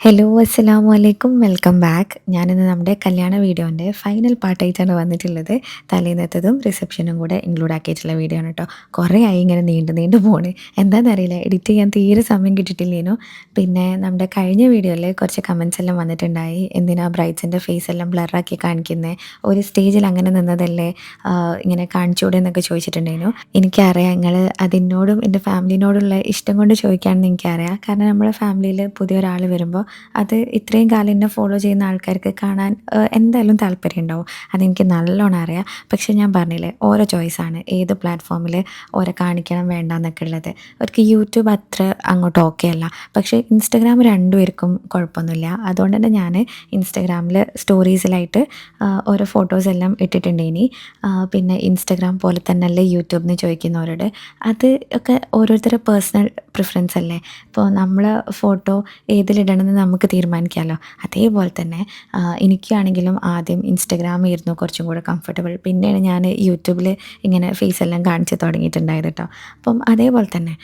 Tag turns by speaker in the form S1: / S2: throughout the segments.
S1: Hello അസ്സലാമു അലൈക്കും welcome back ഞാനിന്ന് നമ്മുടെ കല്യാണ വീഡിയോന്റെ ഫൈനൽ പാർട്ടായിട്ടാണ് വന്നിട്ടുള്ളത്. തലേന്നത്തതും റിസപ്ഷനും കൂടെ ഇൻക്ലൂഡ് ആക്കിയിട്ടുള്ള വീഡിയോ ആണ് കേട്ടോ കുറേ ആയി ഇങ്ങനെ നീണ്ടു നീണ്ടു പോണ്. എന്താണെന്നറിയില്ല എഡിറ്റ് ചെയ്യാൻ തീരെ സമയം കിട്ടിയിട്ടില്ലേനു. പിന്നെ നമ്മുടെ കഴിഞ്ഞ വീഡിയോയിൽ കുറച്ച് കമൻസ് എല്ലാം വന്നിട്ടുണ്ടായി. എന്തിനാ ബ്രൈറ്റ്സിന്റെ ഫേസ് എല്ലാം ബ്ലറാക്കി കാണിക്കുന്നത് ഒരു സ്റ്റേജിൽ അങ്ങനെ നിന്നതല്ലേ? ഇങ്ങനെ കാണിച്ചുകൂടെ എന്നൊക്കെ ചോദിച്ചിട്ടുണ്ടായിരുന്നു. എനിക്കറിയാം നിങ്ങൾ അതിനോടും എന്റെ ഫാമിലിനോടുള്ള ഇഷ്ടം കൊണ്ട് ചോദിക്കുകയാണെന്ന് എനിക്കറിയാം. കാരണം നമ്മുടെ ഫാമിലിയിൽ പുതിയൊരാൾ വരുമ്പോൾ അത് ഇത്രയും കാലം എന്നെ ഫോളോ ചെയ്യുന്ന ആൾക്കാർക്ക് കാണാൻ എന്തായാലും താല്പര്യം ഉണ്ടാവും. അതെനിക്ക് നല്ലോണം അറിയാം. പക്ഷേ ഞാൻ പറഞ്ഞില്ലേ ഓരോ ചോയ്സാണ് ഏത് പ്ലാറ്റ്ഫോമിൽ ഓരോ കാണിക്കണം വേണ്ട എന്നൊക്കെ ഉള്ളത്. അവർക്ക് യൂട്യൂബ് അത്ര അങ്ങോട്ട് ഓക്കെ അല്ല. പക്ഷേ ഇൻസ്റ്റഗ്രാം രണ്ടുപേർക്കും കുഴപ്പമൊന്നുമില്ല. അതുകൊണ്ട് തന്നെ ഞാൻ ഇൻസ്റ്റഗ്രാമിൽ സ്റ്റോറീസിലായിട്ട് ഓരോ ഫോട്ടോസ് എല്ലാം ഇട്ടിട്ടുണ്ട് ഇനി. പിന്നെ ഇൻസ്റ്റഗ്രാം പോലെ തന്നെ അല്ലേ യൂട്യൂബ് എന്ന് ചോദിക്കുന്നവരോട്. അത് ഒക്കെ ഓരോരുത്തരുടെ പേഴ്സണൽ പ്രിഫറൻസ് അല്ലേ? ഇപ്പോൾ നമ്മൾ ഫോട്ടോ ഏതിലിടണമെന്ന് നമുക്ക് തീരുമാനിക്കാമല്ലോ അതേപോലെ തന്നെ എനിക്കാണെങ്കിലും ആദ്യം ഇൻസ്റ്റഗ്രാം ആയിരുന്നു കുറച്ചും കൂടെ കംഫർട്ടബിൾ പിന്നെയാണ് ഞാൻ യൂട്യൂബിൽ ഇങ്ങനെ ഫേസ് എല്ലാം കാണിച്ച് തുടങ്ങിയിട്ടുണ്ടായത് കേട്ടോ അപ്പം അതേപോലെ തന്നെ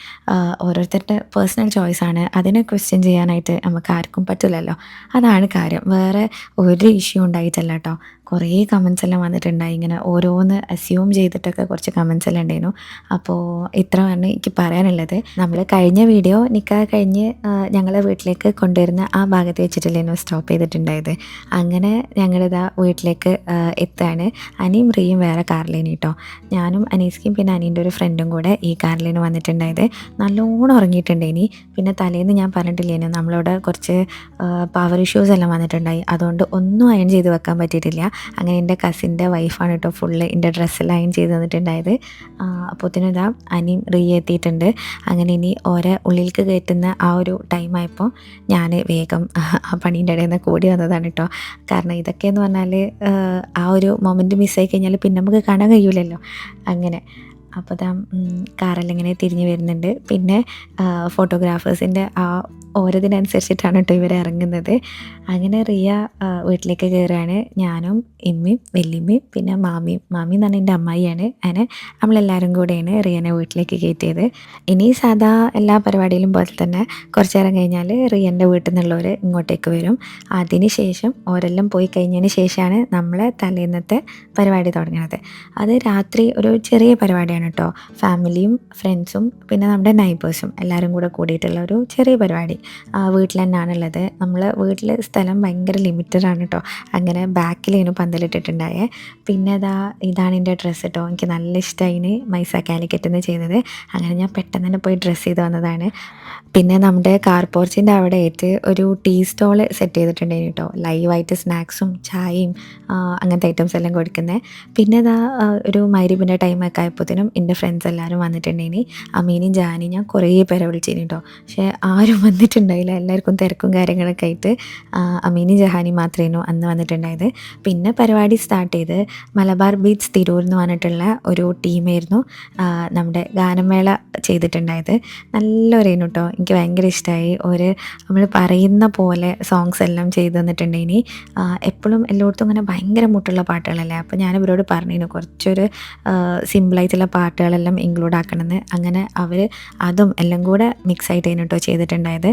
S1: ഓരോരുത്തരുടെ പേഴ്സണൽ ആണ്. അതിനെ ക്വസ്റ്റ്യൻ ചെയ്യാനായിട്ട് നമുക്ക് ആർക്കും പറ്റില്ലല്ലോ. അതാണ് കാര്യം. വേറെ ഒരു ഇഷ്യൂ ഉണ്ടായിട്ടല്ല കേട്ടോ കുറേ കമൻസ് എല്ലാം വന്നിട്ടുണ്ടായി. ഇങ്ങനെ ഓരോന്ന് അസ്യൂം ചെയ്തിട്ടൊക്കെ കുറച്ച് കമൻസ് എല്ലാം ഉണ്ടായിരുന്നു. അപ്പോൾ ഇത്രയാണ് എനിക്ക് പറയാനുള്ളത്. നമ്മൾ കഴിഞ്ഞ വീഡിയോ നിക്കാഹ് കഴിഞ്ഞ് ഞങ്ങളെ വീട്ടിലേക്ക് കൊണ്ടുവരുന്ന ആ ഭാഗത്ത് വെച്ചിട്ടില്ലായിരുന്നു സ്റ്റോപ്പ് ചെയ്തിട്ടുണ്ടായത്. അങ്ങനെ ഞങ്ങളിതാ വീട്ടിലേക്ക് എത്താണ്. അനിയും റിയും വേറെ കാറിലേനി കേട്ടോ ഞാനും അനീസ്ക്കും പിന്നെ അനീന്റെ ഒരു ഫ്രണ്ടും കൂടെ ഈ കാറിലേന് വന്നിട്ടുണ്ടായത്. നല്ലോണം ഉറങ്ങിയിട്ടുണ്ട് ഇനി പിന്നെ തലേന്ന് ഞാൻ പറഞ്ഞിട്ടില്ലേനു നമ്മളോട് കുറച്ച് പവർ ഇഷ്യൂസ് എല്ലാം വന്നിട്ടുണ്ടായി. അതുകൊണ്ട് ഒന്നും അയൺ ചെയ്ത് വെക്കാൻ പറ്റിയിട്ടില്ല. അങ്ങനെ എന്റെ കസിന്റെ വൈഫാണ് കേട്ടോ ഫുള്ള് എന്റെ ഡ്രസ്സ് ലൈൻ ചെയ്ത് തന്നിട്ടുണ്ടായത്. അപ്പോഴത്തേനും ഇതാ അനിയും റീ എത്തിയിട്ടുണ്ട് അങ്ങനെ ഇനി ഓരോ ഉള്ളിലേക്ക് കയറ്റുന്ന ആ ഒരു ടൈമായപ്പോൾ ഞാൻ വേഗം ആ പണീന്റെ ഇടയിൽ നിന്ന് കൂടി വന്നതാണ് കേട്ടോ കാരണം ഇതൊക്കെയെന്ന് പറഞ്ഞാൽ ആ ഒരു മൊമെന്റ് മിസ്സായി കഴിഞ്ഞാൽ പിന്നെ നമുക്ക് കാണാൻ കഴിയൂലല്ലോ. അങ്ങനെ. അപ്പോൾ ദാ കാറെല്ലാം ഇങ്ങനെ തിരിഞ്ഞു വരുന്നുണ്ട്. പിന്നെ ഫോട്ടോഗ്രാഫേഴ്സിന്റെ ആ ഓരോതിനനുസരിച്ചിട്ടാണ് കേട്ടോ ഇവർ ഇറങ്ങുന്നത്. അങ്ങനെ റിയ വീട്ടിലേക്ക് കയറുകയാണ് ഞാനും ഇമ്മയും വല്യമ്മയും പിന്നെ മാമിയും. മാമി എന്ന് പറഞ്ഞാൽ എന്റെ അമ്മായിയാണ്. അങ്ങനെ നമ്മളെല്ലാവരും കൂടെയാണ് റിയനെ വീട്ടിലേക്ക് കയറ്റിയത്. ഇനി സാധാ എല്ലാ പരിപാടിയിലും പോലെ തന്നെ കുറച്ച് നേരം കഴിഞ്ഞാൽ റിയന്റെ വീട്ടിൽ നിന്നുള്ളവർ ഇങ്ങോട്ടേക്ക് വരും. അതിന് ശേഷം ഓരെല്ലാം പോയി കഴിഞ്ഞതിന് ശേഷമാണ് നമ്മളെ തലേന്നത്തെ പരിപാടി തുടങ്ങുന്നത് അത് രാത്രി ഒരു ചെറിയ പരിപാടിയാണ് കേട്ടോ. ഫാമിലിയും ഫ്രണ്ട്സും പിന്നെ നമ്മുടെ നൈബേഴ്സും എല്ലാവരും കൂടെ കൂടിയിട്ടുള്ള ഒരു ചെറിയ പരിപാടി. വീട്ടിൽ തന്നെയാണുള്ളത്. നമ്മൾ വീട്ടിൽ സ്ഥലം ഭയങ്കര ലിമിറ്റഡ് ആണ് കേട്ടോ. അങ്ങനെ ബാക്കിലേനു പന്തലിട്ടിട്ടുണ്ടായേ. പിന്നെ അതാ ഇതാണ് എന്റെ ഡ്രസ്സ് കേട്ടോ എനിക്ക് നല്ല ഇഷ്ടമായിന് മൈസ കാലിക്കറ്റ് നിന്ന് ചെയ്തത് അങ്ങനെ ഞാൻ പെട്ടെന്ന് തന്നെ പോയി ഡ്രസ്സ് ചെയ്ത് വന്നതാണ്. പിന്നെ നമ്മുടെ കാർ പോർച്ചിന്റെ അവിടെ ആയിട്ട് ഒരു ടീ സ്റ്റോൾ സെറ്റ് ചെയ്തിട്ടുണ്ടായിരുന്നു കേട്ടോ. ലൈവായിട്ട് സ്നാക്സും ചായയും അങ്ങനത്തെ ഐറ്റംസ് എല്ലാം കൊടുക്കുന്നത് പിന്നെ ഇതാ ഒരു മൈരിബിന്റെ ടൈമൊക്കെ ആയപ്പോഴത്തേനും എന്റെ ഫ്രണ്ട്സ് എല്ലാവരും വന്നിട്ടുണ്ടേനി അമീനും ജാനി ഞാൻ കുറേ പേരെ വിളിച്ചിരുന്നു കേട്ടോ പക്ഷേ ആരും വന്നിട്ടുണ്ടായില്ല. എല്ലാവർക്കും തിരക്കും കാര്യങ്ങളൊക്കെ ആയിട്ട് അമീനി ജഹാനി മാത്രമേനു അന്ന് വന്നിട്ടുണ്ടായത്. പിന്നെ പരിപാടി സ്റ്റാർട്ട് ചെയ്ത് മലബാർ ബീച്ച് തിരൂർ എന്ന് പറഞ്ഞിട്ടുള്ള ഒരു ടീമായിരുന്നു നമ്മുടെ ഗാനമേള ചെയ്തിട്ടുണ്ടായത്. നല്ലൊരേനു കേട്ടോ എനിക്ക് ഭയങ്കര ഇഷ്ടമായി ഒരു നമ്മൾ പറയുന്ന പോലെ സോങ്സ് എല്ലാം ചെയ്തു തന്നിട്ടുണ്ട് ഇനി എപ്പോഴും എല്ലായിടത്തും ഇങ്ങനെ ഭയങ്കര മുട്ടുള്ള പാട്ടുകളല്ലേ. അപ്പോൾ ഞാൻ ഇവരോട് പറഞ്ഞിരുന്നു കുറച്ചൊരു സിമ്പിളായിട്ടുള്ള പാട്ടുകളെല്ലാം ഇൻക്ലൂഡ് ആക്കണമെന്ന് അങ്ങനെ അവർ അതും എല്ലാം കൂടെ മിക്സ് ആയിട്ട് കേട്ടോ ചെയ്തിട്ടുണ്ടായത്.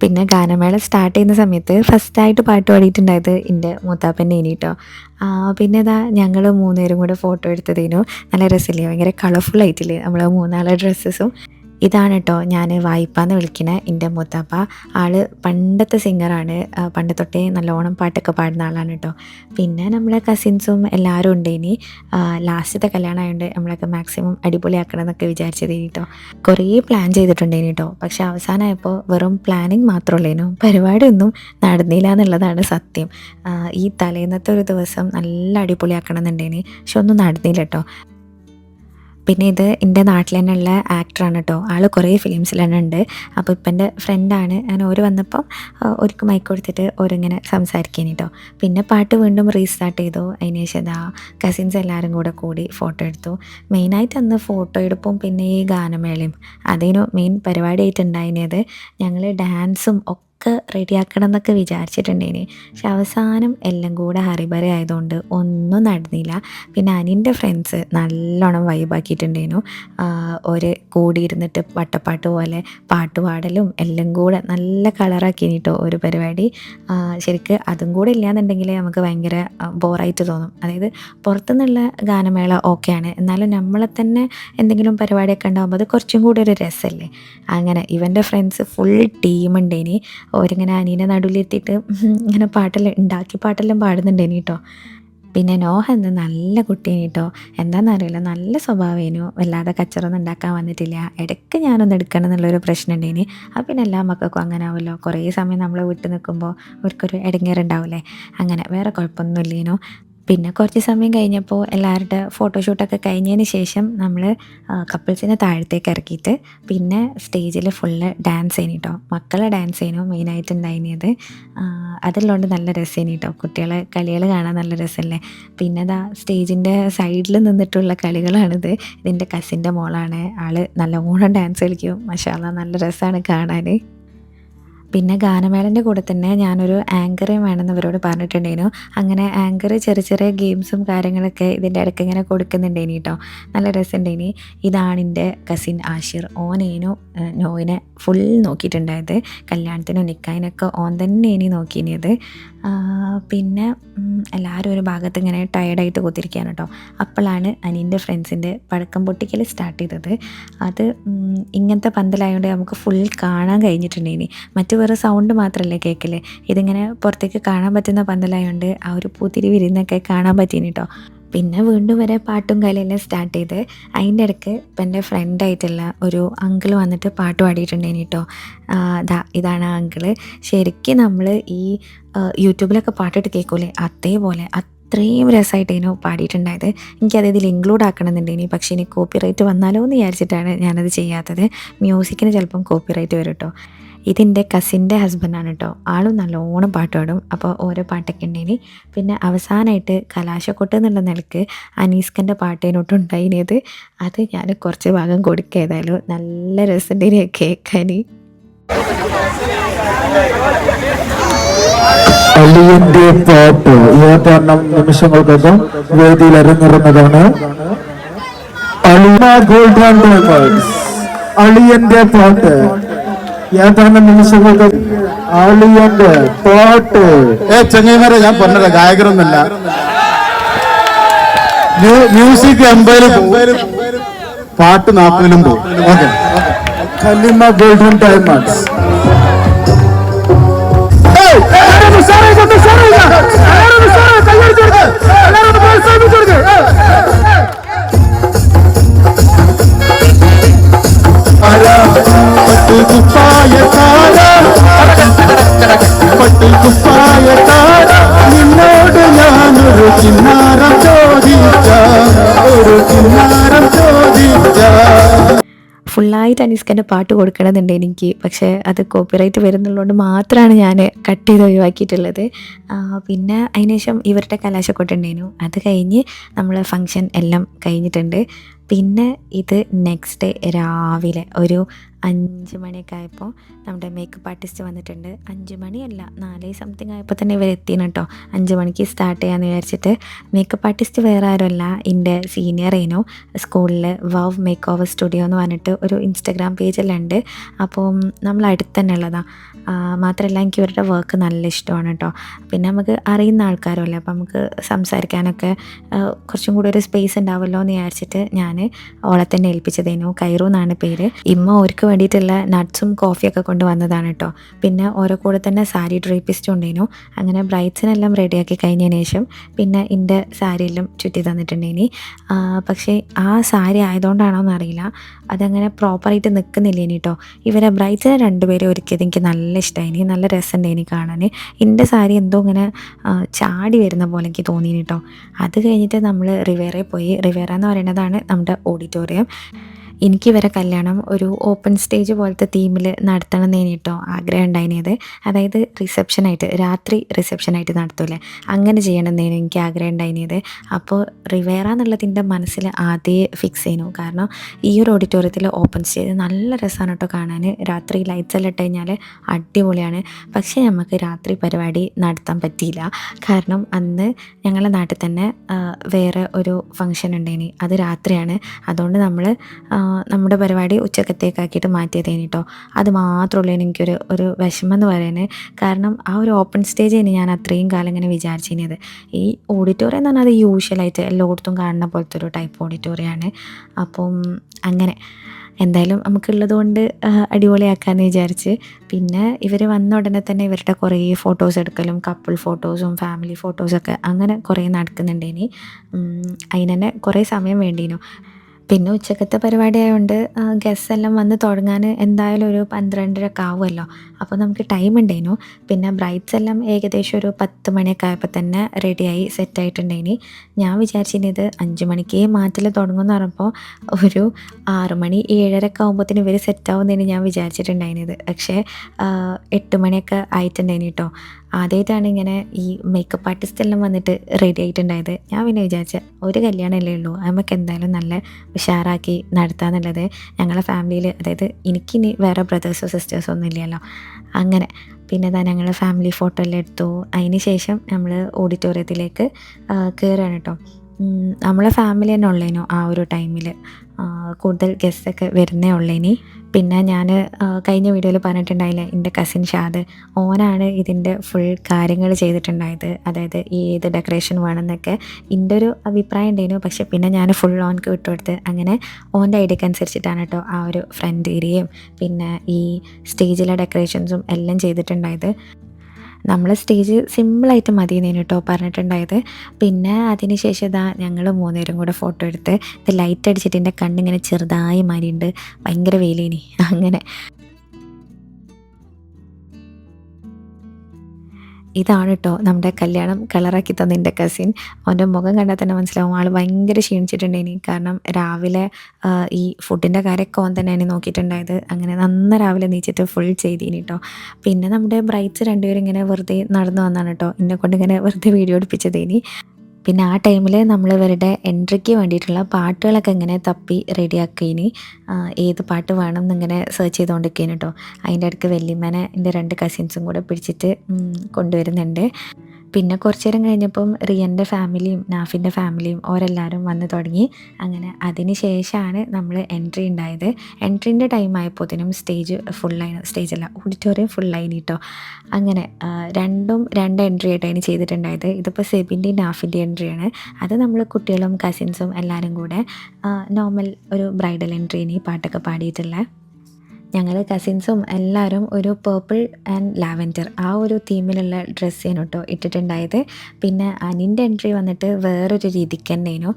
S1: പിന്നെ ഗാനമേള സ്റ്റാർട്ട് ചെയ്യുന്ന സമയത്ത് ഫസ്റ്റായിട്ട് പാട്ട് പാടിയിട്ടുണ്ടായത് എന്റെ മൂത്താപ്പന്റെ ഇനിട്ടോ പിന്നെ ഇതാ ഞങ്ങൾ മൂന്നുപേരും കൂടെ ഫോട്ടോ എടുത്തതിനു. നല്ല രസമില്ലേ? ഭയങ്കര കളർഫുൾ ആയിട്ടില്ലേ നമ്മൾ മൂന്നാൽ ഡ്രസ്സസും ഇതാണ് കേട്ടോ ഞാൻ വായ്പ എന്ന് വിളിക്കുന്ന എന്റെ മുത്തപ്പ. ആൾ പണ്ടത്തെ സിംഗറാണ്. പണ്ട് തൊട്ടേ നല്ലോണം പാട്ടൊക്കെ പാടുന്ന ആളാണ് കേട്ടോ പിന്നെ നമ്മളെ കസിൻസും എല്ലാവരും ഉണ്ട് ഇനി ലാസ്റ്റത്തെ കല്യാണം ആയതുകൊണ്ട് നമ്മളൊക്കെ മാക്സിമം അടിപൊളിയാക്കണം എന്നൊക്കെ വിചാരിച്ചത് കേട്ടോ കുറേ പ്ലാൻ ചെയ്തിട്ടുണ്ട് ഇനി കേട്ടോ പക്ഷെ അവസാനമായപ്പോൾ വെറും പ്ലാനിങ് മാത്രമുള്ളേനു പരിപാടിയൊന്നും നടന്നില്ല എന്നുള്ളതാണ് സത്യം ഈ തലേന്നത്തെ ഒരു ദിവസം നല്ല അടിപൊളിയാക്കണം എന്നുണ്ടേനി പക്ഷെ ഒന്നും നടന്നില്ല കേട്ടോ പിന്നെ ഇത് എന്റെ നാട്ടിൽ തന്നെയുള്ള ആക്ടറാണ് കേട്ടോ ആൾ കുറേ ഫിലിംസിൽ തന്നെ ഉണ്ട് അപ്പോൾ ഇപ്പം എന്റെ ഫ്രണ്ടാണ്. ഞാൻ ഓര് വന്നപ്പോൾ ഒരിക്കൽ മൈക്ക് കൊടുത്തിട്ട് ഓരിങ്ങനെ സംസാരിക്കാൻ കേട്ടോ പിന്നെ പാട്ട് വീണ്ടും റീസ്റ്റാർട്ട് ചെയ്തു. അതിന് ശേഷം കസിൻസ് എല്ലാവരും കൂടെ കൂടി ഫോട്ടോ എടുത്തു. മെയിനായിട്ട് അന്ന് ഫോട്ടോ എടുപ്പും പിന്നെ ഈ ഗാനമേളയും. അതിനു മെയിൻ പരിപാടിയായിട്ട് ഉണ്ടായിരുന്നത് ഞങ്ങൾ ഡാൻസും ഒക്കെ ഒക്കെ റെഡിയാക്കണം എന്നൊക്കെ വിചാരിച്ചിട്ടുണ്ടേനി. പക്ഷെ അവസാനം എല്ലാം കൂടെ ഹറിബറി ആയതുകൊണ്ട് ഒന്നും നടന്നില്ല. പിന്നെ അനിന്റെ ഫ്രണ്ട്സ് നല്ലോണം വൈബാക്കിയിട്ടുണ്ടേനു ഒരു കൂടിയിരുന്നിട്ട് വട്ടപ്പാട്ട് പോലെ പാട്ടുപാടലും എല്ലാം കൂടെ നല്ല കളറാക്കി കേട്ടോ ഒരു പരിപാടി. ശരിക്ക് അതും കൂടെ ഇല്ലാന്നുണ്ടെങ്കിൽ നമുക്ക് ഭയങ്കര ബോറായിട്ട് തോന്നും. അതായത് പുറത്തുനിന്നുള്ള ഗാനമേള ഓക്കെയാണ്. എന്നാലും നമ്മളെ തന്നെ എന്തെങ്കിലും പരിപാടിയൊക്കെ ഉണ്ടാകുമ്പോൾ അത് കുറച്ചും കൂടി ഒരു രസമല്ലേ അങ്ങനെ ഇവന്റെ ഫ്രണ്ട്സ് ഫുൾ ടീമുണ്ടേനി ഓരിങ്ങനെ അനീനെ നടുവിലെത്തിയിട്ട് ഇങ്ങനെ പാട്ടെല്ലാം ഉണ്ടാക്കി പാട്ടെല്ലാം പാടുന്നുണ്ടേനി കേട്ടോ പിന്നെ നോഹ എന്ന് നല്ല കുട്ടീനെ കേട്ടോ എന്താണെന്നറിയില്ല നല്ല സ്വഭാവേനു. വല്ലാതെ കച്ചറൊന്നും ഉണ്ടാക്കാൻ വന്നിട്ടില്ല. ഇടയ്ക്ക് ഞാനൊന്ന് എടുക്കണം എന്നുള്ളൊരു പ്രശ്നം ഉണ്ടേനി പിന്നെ എല്ലാ മക്കൾക്കും അങ്ങനെ ആവുമല്ലോ കുറേ സമയം നമ്മൾ വിട്ട് നിൽക്കുമ്പോൾ അവർക്കൊരു ഇടങ്ങേറുണ്ടാവില്ലേ അങ്ങനെ വേറെ കുഴപ്പമൊന്നുമില്ലേനു. പിന്നെ കുറച്ച് സമയം കഴിഞ്ഞപ്പോൾ എല്ലാവരുടെ ഫോട്ടോഷൂട്ടൊക്കെ കഴിഞ്ഞതിന് ശേഷം നമ്മൾ കപ്പിൾസിനെ താഴത്തേക്ക് ഇറക്കിയിട്ട് പിന്നെ സ്റ്റേജിൽ ഫുള്ള് ഡാൻസ് ചെയ്യുന്നു കേട്ടോ മക്കളെ ഡാൻസ് ചെയ്യുന്നു മെയിനായിട്ട് ഉണ്ടായിരുന്നത് അതിലുകൊണ്ട് നല്ല രസമാണ് കേട്ടോ കുട്ടികളെ കളികൾ കാണാൻ നല്ല രസമല്ലേ പിന്നെ ദാ സ്റ്റേജിന്റെ സൈഡിൽ നിന്നിട്ടുള്ള കളികളാണിത്. ഇതിന്റെ കസിന്റെ മോളാണ്. ആൾ നല്ലോണം ഡാൻസ് കളിക്കും. മഷാല നല്ല രസമാണ് കാണാൻ പിന്നെ ഗാനമേളന്റെ കൂടെ തന്നെ ഞാനൊരു ആങ്കറേയും വേണമെന്ന് ഇവരോട് പറഞ്ഞിട്ടുണ്ടായിരുന്നു. അങ്ങനെ ആങ്കർ ചെറിയ ചെറിയ ഗെയിംസും കാര്യങ്ങളൊക്കെ ഇതിന്റെ ഇടയ്ക്ക് ഇങ്ങനെ കൊടുക്കുന്നുണ്ടേനി കേട്ടോ. നല്ല രസമുണ്ടേനി ഇതാണ് എന്റെ കസിൻ ആഷിർ. ഓനേനു നോയിനെ ഫുൾ നോക്കിയിട്ടുണ്ടായത്. കല്യാണത്തിനും നിക്കായിനൊക്കെ ഓൻ തന്നെ ഇനി നോക്കിയത് പിന്നെ എല്ലാവരും ഒരു ഭാഗത്ത് ഇങ്ങനെ ടയർഡായിട്ട് കുത്തിരിക്കുകയാണ് കേട്ടോ. അപ്പോഴാണ് അനിന്റെ ഫ്രണ്ട്സിന്റെ പഴക്കം പൊട്ടിക്കൽ സ്റ്റാർട്ട് ചെയ്തത്. അത് ഇങ്ങനത്തെ പന്തലായതുകൊണ്ട് നമുക്ക് ഫുൾ കാണാൻ കഴിഞ്ഞിട്ടുണ്ടേനി. മറ്റു വേറെ സൗണ്ട് മാത്രമല്ലേ കേൾക്കൽ ഇതിങ്ങനെ പുറത്തേക്ക് കാണാൻ പറ്റുന്ന പന്തലായതുകൊണ്ട് ആ ഒരു പൂത്തിരി വിരുന്നൊക്കെ കാണാൻ പറ്റീനി കേട്ടോ. പിന്നെ വീണ്ടും വരെ പാട്ടും കലയെല്ലാം സ്റ്റാർട്ട് ചെയ്ത് അതിന്റെ ഇടയ്ക്ക് ഇപ്പം എന്റെ ഫ്രണ്ടായിട്ടുള്ള ഒരു അങ്കിൾ വന്നിട്ട് പാട്ട് പാടിയിട്ടുണ്ടേനി കേട്ടോ. ഇതാണ് ആ അങ്കിൾ ശരിക്കും നമ്മൾ ഈ യൂട്യൂബിലൊക്കെ പാട്ടിട്ട് കേൾക്കൂലേ? അതേപോലെ അത്രയും രസമായിട്ടേനു പാടിയിട്ടുണ്ടായത്. എനിക്കത് ഇതിൽ ഇൻക്ലൂഡ് ആക്കണമെന്നുണ്ടേനി പക്ഷേ ഇനി കോപ്പി റൈറ്റ് വന്നാലോ എന്ന് വിചാരിച്ചിട്ടാണ് ഞാനത് ചെയ്യാത്തത്. മ്യൂസിക്കിന് ചിലപ്പം കോപ്പി റൈറ്റ് വരും കേട്ടോ. ഇതിന്റെ കസിന്റെ ഹസ്ബൻഡാണ് കേട്ടോ ആളും നല്ലോണം പാട്ട് പാടും അപ്പോൾ ഓരോ പാട്ടൊക്കെ ഉണ്ടേനി പിന്നെ അവസാനമായിട്ട് കലാശക്കൊട്ട് എന്നുള്ള നിലയ്ക്ക് അനീസ്കന്റെ പാട്ടേനോട്ട് ഉണ്ടായിനത് അത് ഞാൻ കുറച്ച് ഭാഗം കൊടുക്കുക ഏതായാലും. നല്ല രസം കേൾക്കാൻ.
S2: അലിയന്റെ പാട്ട്. ഏതാനും നിമിഷങ്ങൾക്കകം വേദിയിൽ അരങ്ങേറുന്നതാണ്. അളിമ ഗോൾഡ് അളിയന്റെ പാട്ട്. ഏതാനും നിമിഷങ്ങൾക്കകം അളിയന്റെ പാട്ട്.
S3: ഏ ചെങ്ങൈമാരെ ഞാൻ പറഞ്ഞത് ഗായകരൊന്നല്ല മ്യൂ- മ്യൂസിക് എൺപതിലും. പാട്ട് നാൽപ്പതിലും പോകും ഓക്കെ.
S2: കലിമ ഗോൾഡ് ആൻഡ് ഡയമണ്ട്സ്
S3: പട്ട് കുപ്പായ താര പട്ടു കുപ്പായ താര നിന്നോട് ഞാനൊരു ചിന്നാരം ചോദിച്ച ഒരു ചിന്നാരം ചോദിച്ച
S1: ഫുള്ളായിട്ട് അനീസ്കന്റെ പാട്ട് കൊടുക്കണമെന്നുണ്ട് എനിക്ക്. പക്ഷേ അത് കോപ്പിറൈറ്റ് വരുന്നുള്ളതുകൊണ്ട് മാത്രമാണ് ഞാൻ കട്ട് ചെയ്ത് ഒഴിവാക്കിയിട്ടുള്ളത്. പിന്നെ അതിനുശേഷം ഇവരുടെ കലാശക്കൊട്ടുണ്ടായിരുന്നു. അത് കഴിഞ്ഞ് നമ്മൾ ഫങ്ഷൻ എല്ലാം കഴിഞ്ഞിട്ടുണ്ട്. പിന്നെ ഇത് നെക്സ്റ്റ് ഡേ രാവിലെ ഒരു അഞ്ച് മണിയൊക്കെ ആയപ്പോൾ നമ്മുടെ മേക്കപ്പ് ആർട്ടിസ്റ്റ് വന്നിട്ടുണ്ട്. അഞ്ച് മണിയല്ല നാല് സംതിങ് ആയപ്പോൾ തന്നെ ഇവർ എത്തിയാണ് കേട്ടോ. അഞ്ച് മണിക്ക് സ്റ്റാർട്ട് ചെയ്യാമെന്ന് വിചാരിച്ചിട്ട് മേക്കപ്പ് ആർട്ടിസ്റ്റ് വേറെ ആരുമല്ല എന്റെ സീനിയർ ഏനോ. സ്കൂളിൽ വവ് മേക്ക് ഓവർ സ്റ്റുഡിയോ എന്ന് പറഞ്ഞിട്ട് ഒരു ഇൻസ്റ്റഗ്രാം പേജെല്ലാം ഉണ്ട്. അപ്പോൾ നമ്മൾ അടുത്ത് തന്നെ ഉള്ളതാണ് മാത്രമല്ല എനിക്ക് ഇവരുടെ വർക്ക് നല്ല ഇഷ്ടമാണ് കേട്ടോ. പിന്നെ നമുക്ക് അറിയുന്ന ആൾക്കാരുമല്ലേ അപ്പോൾ നമുക്ക് സംസാരിക്കാനൊക്കെ കുറച്ചും കൂടി ഒരു സ്പേസ് ഉണ്ടാവുമല്ലോ എന്ന് വിചാരിച്ചിട്ട് ഞാൻ ഓളെ തന്നെ ഏൽപ്പിച്ചതേനു. കൈറു എന്നാണ് പേര്. ഇമ്മ അവർക്ക് വേണ്ടിയിട്ടുള്ള നട്ട്സും കോഫിയൊക്കെ കൊണ്ട് വന്നതാണ് കേട്ടോ പിന്നെ ഓരോ കൂടെ തന്നെ സാരി ഡ്രീപ്പിസ്റ്റും ഉണ്ടേനു അങ്ങനെ ബ്രൈറ്റ്സിനെല്ലാം റെഡിയാക്കി കഴിഞ്ഞതിന് ശേഷം പിന്നെ എന്റെ സാരിയെല്ലാം ചുറ്റി തന്നിട്ടുണ്ടേനി പക്ഷേ ആ സാരി ആയതുകൊണ്ടാണോ എന്നറിയില്ല. അതങ്ങനെ പ്രോപ്പറായിട്ട് നിൽക്കുന്നില്ല ഇനി കേട്ടോ ഇവരെ ബ്രൈറ്റ്സിനെ രണ്ടുപേരും ഒരുക്കിയത് എനിക്ക് നല്ല ഇഷ്ടമായി നല്ല രസമുണ്ടായിനി കാണാൻ എന്റെ സാരി എന്തോ ഇങ്ങനെ ചാടി വരുന്ന പോലെ എനിക്ക് തോന്നിയിട്ടോ അത് കഴിഞ്ഞിട്ട് നമ്മൾ റിവേറെ പോയി. റിവേറ എന്ന് പറയുന്നതാണ് നമ്മുടെ ഓഡിറ്റോറിയം എനിക്ക് ഇവരെ കല്യാണം ഒരു ഓപ്പൺ സ്റ്റേജ് പോലത്തെ തീമിൽ നടത്തണം എന്ന് കേട്ടോ ആഗ്രഹം ഉണ്ടായിരുന്നത്. അതായത് റിസപ്ഷനായിട്ട് രാത്രി റിസപ്ഷനായിട്ട് നടത്തൂലേ അങ്ങനെ ചെയ്യണം എന്നേനു എനിക്ക് ആഗ്രഹം ഉണ്ടായിരുന്നത്. അപ്പോൾ റിവേറ എന്നുള്ളതിന്റെ മനസ്സിൽ ആദ്യം ഫിക്സ് ചെയ്യുന്നു. കാരണം ഈ ഒരു ഓഡിറ്റോറിയത്തിൽ ഓപ്പൺ സ്റ്റേജ് നല്ല രസമാണ് കേട്ടോ കാണാൻ. രാത്രി ലൈറ്റ്സ് എല്ലാം ഇട്ട് കഴിഞ്ഞാൽ അടിപൊളിയാണ്. പക്ഷേ നമുക്ക് രാത്രി പരിപാടി നടത്താൻ പറ്റിയില്ല. കാരണം അന്ന് ഞങ്ങളുടെ നാട്ടിൽ തന്നെ വേറെ ഒരു ഫങ്ഷൻ ഉണ്ടായിനി അത് രാത്രിയാണ്. അതുകൊണ്ട് നമ്മൾ നമ്മുടെ പരിപാടി ഉച്ചക്കത്തേക്കാക്കിയിട്ട് മാറ്റിയത് കേട്ടോ. അത് മാത്രമുള്ളൂ എനിക്കൊരു ഒരു വിഷമം എന്ന് പറയുന്നത് കാരണം ആ ഒരു ഓപ്പൺ സ്റ്റേജ് തന്നെ ഞാൻ അത്രയും കാലം ഇങ്ങനെ വിചാരിച്ചിരുന്നത്. ഈ ഓഡിറ്റോറിയം എന്ന് പറഞ്ഞാൽ അത് യൂഷ്വലായിട്ട് എല്ലായിടത്തും കാണുന്ന പോലത്തെ ഒരു ടൈപ്പ് ഓഡിറ്റോറിയമാണ് അപ്പം അങ്ങനെ. എന്തായാലും നമുക്കുള്ളത് കൊണ്ട് അടിപൊളിയാക്കാമെന്ന് വിചാരിച്ച്. പിന്നെ ഇവർ വന്ന ഉടനെ തന്നെ ഇവരുടെ കുറേ ഫോട്ടോസ് എടുക്കലും കപ്പിൾ ഫോട്ടോസും ഫാമിലി ഫോട്ടോസൊക്കെ അങ്ങനെ കുറേ നടക്കുന്നുണ്ടേനി. അതിന് കുറേ സമയം വേണ്ടീനു. പിന്നെ ഉച്ചക്കത്തെ പരിപാടി ആയതുകൊണ്ട് ഗസ് എല്ലാം വന്ന് തുടങ്ങാൻ എന്തായാലും ഒരു പന്ത്രണ്ടരക്കെ ആവുമല്ലോ. അപ്പോൾ നമുക്ക് ടൈം ഉണ്ടായിരുന്നു പിന്നെ ബ്രൈറ്റ്സ് എല്ലാം ഏകദേശം ഒരു പത്ത് മണിയൊക്കെ ആയപ്പോൾ തന്നെ റെഡിയായി സെറ്റായിട്ടുണ്ടായിനി ഞാൻ വിചാരിച്ചിരുന്നത് അഞ്ച് മണിക്ക് മാറ്റിൽ തുടങ്ങുമെന്ന് പറഞ്ഞപ്പോൾ ഒരു ആറ് മണി ഏഴരക്കെ ആകുമ്പോഴത്തേന് ഇവർ സെറ്റാവുന്നതിന് ഞാൻ വിചാരിച്ചിട്ടുണ്ടായിരുന്നത് പക്ഷേ എട്ട് മണിയൊക്കെ ആയിട്ടുണ്ടായിന് കേട്ടോ ആദ്യമായിട്ടാണ് ഇങ്ങനെ ഈ മേക്കപ്പ് ആർട്ടിസ്റ്റ് എല്ലാം വന്നിട്ട് റെഡി ആയിട്ടുണ്ടായത്. ഞാൻ പിന്നെ വിചാരിച്ച ഒരു കല്യാണമല്ലേ ഉള്ളൂ. നമുക്ക് എന്തായാലും നല്ല ഉഷാറാക്കി നടത്താന്നുള്ളത് ഞങ്ങളെ ഫാമിലിയിൽ അതായത് എനിക്കിനി വേറെ ബ്രദേഴ്സോ സിസ്റ്റേഴ്സോ ഒന്നും ഇല്ലല്ലോ. അങ്ങനെ. പിന്നെ ഇതാ ഞങ്ങൾ ഫാമിലി ഫോട്ടോ എല്ലാം എടുത്തു. അതിന് ശേഷം നമ്മൾ ഓഡിറ്റോറിയത്തിലേക്ക് കയറുകയാണ് കേട്ടോ നമ്മളെ ഫാമിലി തന്നെ ഉള്ളേനു ആ ഒരു ടൈമിൽ കൂടുതൽ ഗസ്റ്റൊക്കെ വരുന്നേ ഉള്ളേനി. പിന്നെ ഞാൻ കഴിഞ്ഞ വീഡിയോയിൽ പറഞ്ഞിട്ടുണ്ടായില്ല എന്റെ കസിൻ ഷാദ് ഓനാണ് ഇതിന്റെ ഫുൾ കാര്യങ്ങൾ ചെയ്തിട്ടുണ്ടായത്. അതായത് ഈ ഏത് ഡെക്കറേഷൻ വേണമെന്നൊക്കെ എന്റെ ഒരു അഭിപ്രായം ഉണ്ടായിരുന്നു പക്ഷേ പിന്നെ ഞാൻ ഫുൾ ഓൺക്ക് വിട്ടുകൊടുത്ത് അങ്ങനെ ഓന്റെ ഐഡിയക്ക് അനുസരിച്ചിട്ടാണ് കേട്ടോ ആ ഒരു ഫ്രണ്ട് ഏരിയയും പിന്നെ ഈ സ്റ്റേജിലെ ഡെക്കറേഷൻസും എല്ലാം ചെയ്തിട്ടുണ്ടായത്. നമ്മൾ സ്റ്റേജ് സിമ്പിളായിട്ട് മതി എന്നേനു കേട്ടോ പറഞ്ഞിട്ടുണ്ടായത്. പിന്നെ അതിനുശേഷം ഇതാ ഞങ്ങൾ മൂന്നുപേരും കൂടെ ഫോട്ടോ എടുത്ത് ഇത് ലൈറ്റ് അടിച്ചിട്ട് എന്റെ കണ്ണിങ്ങനെ ചെറുതായി മാറിയുണ്ട് ഭയങ്കര വെയിലേനി. അങ്ങനെ. ഇതാണ് കേട്ടോ നമ്മുടെ കല്യാണം കളറാക്കി തന്ന എന്റെ കസിൻ അവന്റെ മുഖം കണ്ടാൽ തന്നെ മനസ്സിലാവും. ആൾ ഭയങ്കര ക്ഷീണിച്ചിട്ടുണ്ടേനി കാരണം രാവിലെ ഈ ഫുഡിന്റെ കാര്യമൊക്കെ ഓൻ തന്നെയാണ് നോക്കിയിട്ടുണ്ടായത്. അങ്ങനെ നന്ന രാവിലെ നീച്ചിട്ട് ഫുൾ ചെയ്തീനി കേട്ടോ പിന്നെ നമ്മുടെ ബ്രൈറ്റ്സ് രണ്ടുപേരും ഇങ്ങനെ വെറുതെ നടന്നു വന്നാണ് കേട്ടോ എന്നെ കൊണ്ട് ഇങ്ങനെ വെറുതെ വീഡിയോ എടുപ്പിച്ചതേനി. പിന്നെ ആ ടൈമിൽ നമ്മൾ ഇവരുടെ എൻട്രിക്ക് വേണ്ടിയിട്ടുള്ള പാട്ടുകളൊക്കെ ഇങ്ങനെ തപ്പി റെഡിയാക്കിനി. ഏത് പാട്ട് വേണം എന്നിങ്ങനെ സെർച്ച് ചെയ്തുകൊണ്ടിരിക്കും കേട്ടോ അതിന്റെ ഇടയ്ക്ക് വല്യമ്മനെ എന്റെ രണ്ട് കസിൻസും കൂടെ പിടിച്ചിട്ട് കൊണ്ടുവരുന്നുണ്ട്. പിന്നെ കുറച്ചു നേരം കഴിഞ്ഞപ്പം റിയന്റെ ഫാമിലിയും നാഫിന്റെ ഫാമിലിയും ഓരെല്ലാവരും വന്ന് തുടങ്ങി. അങ്ങനെ അതിന് ശേഷമാണ് നമ്മൾ എൻട്രി ഉണ്ടായത്. എൻട്രീന്റെ ടൈം ആയപ്പോഴത്തേനും സ്റ്റേജ് ഫുൾ ഫുള്ളായി സ്റ്റേജല്ല ഓഡിറ്റോറിയം ഫുള്ളായിനി കേട്ടോ അങ്ങനെ രണ്ടും രണ്ട് എൻട്രി ആയിട്ടാണ് ചെയ്തിട്ടുണ്ടായത്. ഇതിപ്പോൾ സെബിന്റെയും നാഫിന്റെ എൻട്രിയാണ് അത് നമ്മൾ കുട്ടികളും കസിൻസും എല്ലാവരും കൂടെ നോർമൽ ഒരു ബ്രൈഡൽ എൻട്രിയാണ് ഈ പാട്ടൊക്കെ പാടിയിട്ടുള്ള. ഞങ്ങൾ കസിൻസും എല്ലാവരും ഒരു പേർപ്പിൾ ആൻഡ് ലാവൻഡർ ആ ഒരു തീമിലുള്ള ഡ്രസ്സേനു കേട്ടോ ഇട്ടിട്ടുണ്ടായത്. പിന്നെ അനിന്റെ എൻട്രി വന്നിട്ട് വേറൊരു രീതിക്ക് തന്നെയായിരുന്നു.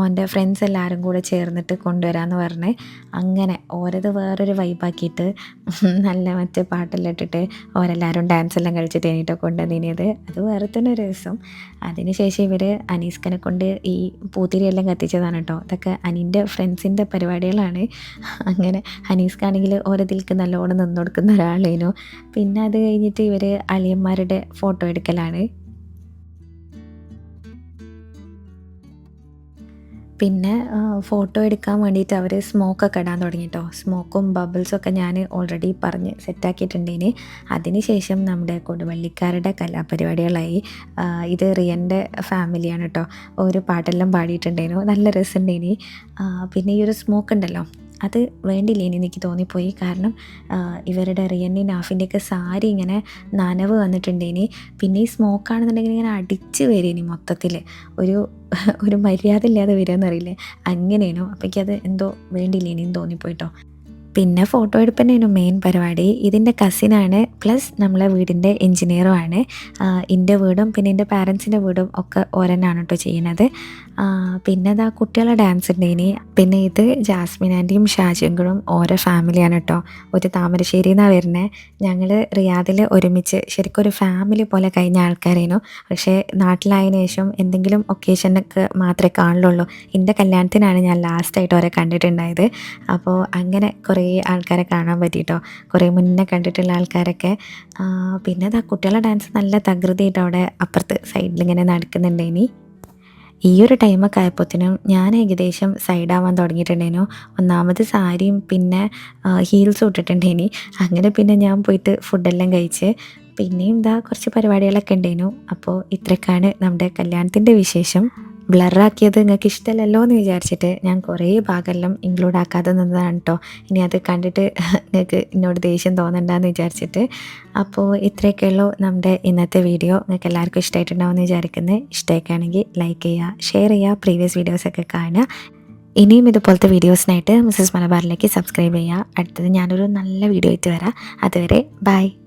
S1: ഓന്റെ ഫ്രണ്ട്സ് എല്ലാവരും കൂടെ ചേർന്നിട്ട് കൊണ്ടുവരാമെന്ന് പറഞ്ഞ്. അങ്ങനെ ഓരത് വേറൊരു വൈബാക്കിയിട്ട് നല്ല മറ്റേ പാട്ടെല്ലാം ഇട്ടിട്ട് ഓരെല്ലാവരും ഡാൻസ് എല്ലാം കളിച്ചിട്ട് കൊണ്ട് കൊണ്ടുവന്നിനിയത്. അത് വേറെ തന്നെ ഒരു രസം. അതിനുശേഷം ഇവർ അനീസ്കനെ കൊണ്ട് ഈ പൂത്തിരിയെല്ലാം കത്തിച്ചതാണ് കേട്ടോ അതൊക്കെ അനിന്റെ ഫ്രണ്ട്സിന്റെ പരിപാടികളാണ്. അങ്ങനെ അനീസ്ക്കാണെങ്കിൽ ഓരോതിൽക്ക് നല്ലോണം നിന്ന് കൊടുക്കുന്ന ഒരാളേനു. പിന്നെ അത് കഴിഞ്ഞിട്ട് ഇവർ അളിയന്മാരുടെ ഫോട്ടോ എടുക്കലാണ്. പിന്നെ ഫോട്ടോ എടുക്കാൻ വേണ്ടിയിട്ട് അവർ സ്മോക്കൊക്കെ ഇടാൻ തുടങ്ങി കേട്ടോ സ്മോക്കും ബബിൾസൊക്കെ ഞാൻ ഓൾറെഡി പറഞ്ഞ് സെറ്റാക്കിയിട്ടുണ്ടേന്. അതിനുശേഷം നമ്മുടെ കൊടുവള്ളിക്കാരുടെ കലാപരിപാടികളായി ഇത് റിയന്റെ ഫാമിലിയാണ് കേട്ടോ ഒരു പാട്ടെല്ലാം പാടിയിട്ടുണ്ടേനു. നല്ല രസമുണ്ടേനി പിന്നെ ഈ ഒരു സ്മോക്ക് ഉണ്ടല്ലോ. അത് വേണ്ടില്ലേനി എനിക്ക് തോന്നിപ്പോയി. കാരണം ഇവരുടെ റിയന്റെയും നാഫിന്റെയൊക്കെ സാരി ഇങ്ങനെ നനവ് വന്നിട്ടുണ്ടേനി പിന്നെ ഈ സ്മോക്കാണെന്നുണ്ടെങ്കിൽ ഇങ്ങനെ അടിച്ച് വരേനി മൊത്തത്തിൽ ഒരു ഒരു മര്യാദ ഇല്ലാതെ വരാമെന്നറിയില്ലേ അങ്ങനെയാണോ? അപ്പോൾ അത് എന്തോ ഇനിയും തോന്നിപ്പോയിട്ടോ? പിന്നെ ഫോട്ടോ എടുപ്പന്നെയായിരുന്നു മെയിൻ പരിപാടി? ഇതിന്റെ കസിനാണ് പ്ലസ് നമ്മളെ വീടിന്റെ എൻജിനീയറും ആണ്. എന്റെ വീടും പിന്നെ എന്റെ പാരൻസിന്റെ വീടും ഒക്കെ ഓരന്നാണ് കേട്ടോ ചെയ്യുന്നത് പിന്നെ ഇതാ കുട്ടികളെ ഡാൻസ് ഉണ്ട് ഇനി പിന്നെ ഇത് ജാസ്മിൻ ആന്റിയും ഷാജിങ്കളും ഓരോ ഫാമിലിയാണ് കേട്ടോ ഒരു താമരശ്ശേരി എന്നാണ് വരുന്നത് ഞങ്ങൾ റിയാദിൽ ഒരുമിച്ച് ശരിക്കും ഒരു ഫാമിലി പോലെ കഴിഞ്ഞ ആൾക്കാരേനു. പക്ഷേ നാട്ടിലായതിനു ശേഷം എന്തെങ്കിലും ഒക്കേഷനൊക്കെ മാത്രമേ കാണുള്ളൂ. എന്റെ കല്യാണത്തിനാണ് ഞാൻ ലാസ്റ്റായിട്ട് അവരെ കണ്ടിട്ടുണ്ടായത്. അപ്പോൾ അങ്ങനെ കുറേ ആൾക്കാരെ കാണാൻ പറ്റിയിട്ടോ കുറേ മുന്നേ കണ്ടിട്ടുള്ള ആൾക്കാരൊക്കെ. പിന്നെ ഇതാ കുട്ടികളുടെ ഡാൻസ് നല്ല തകൃതിയായിട്ട് അവിടെ അപ്പുറത്ത് സൈഡിൽ ഇങ്ങനെ നടക്കുന്നുണ്ട് ഇനി. ഈ ഒരു ടൈമൊക്കെ ആയപ്പോഴത്തേനും ഞാൻ ഏകദേശം സൈഡ് ആവാൻ തുടങ്ങിയിട്ടുണ്ടേനു ഒന്നാമത് സാരിയും പിന്നെ ഹീൽസും ഇട്ടിട്ടുണ്ടേനി അങ്ങനെ പിന്നെ ഞാൻ പോയിട്ട് ഫുഡെല്ലാം കഴിച്ച് പിന്നെയും ഇതാ കുറച്ച് പരിപാടികളൊക്കെ ഉണ്ടേനു അപ്പോൾ ഇത്രയൊക്കെയാണ് നമ്മുടെ കല്യാണത്തിന്റെ വിശേഷം. ബ്ലറാക്കിയത് നിങ്ങൾക്ക് ഇഷ്ടമല്ലല്ലോ എന്ന് വിചാരിച്ചിട്ട് ഞാൻ കുറേ ഭാഗമെല്ലാം ഇൻക്ലൂഡ് ആക്കാതെ നിന്നതാണ് കേട്ടോ ഇനി അത് കണ്ടിട്ട് നിങ്ങൾക്ക് എന്നോട് ദേഷ്യം തോന്നണ്ടെന്ന് വിചാരിച്ചിട്ട്. അപ്പോൾ ഇത്രയൊക്കെയുള്ളൂ നമ്മുടെ ഇന്നത്തെ വീഡിയോ. നിങ്ങൾക്ക് എല്ലാവർക്കും ഇഷ്ടമായിട്ടുണ്ടാവുമെന്ന് വിചാരിക്കുന്നത് ഇഷ്ടമൊക്കെയാണെങ്കിൽ ലൈക്ക് ചെയ്യുക ഷെയർ ചെയ്യുക പ്രീവിയസ് വീഡിയോസൊക്കെ കാണുക. ഇനിയും ഇതുപോലത്തെ വീഡിയോസിനായിട്ട് മിസ്സസ് മലബാറിലേക്ക് സബ്സ്ക്രൈബ് ചെയ്യുക. അടുത്തത് ഞാനൊരു നല്ല വീഡിയോ ആയിട്ട് വരാം. അതുവരെ ബൈ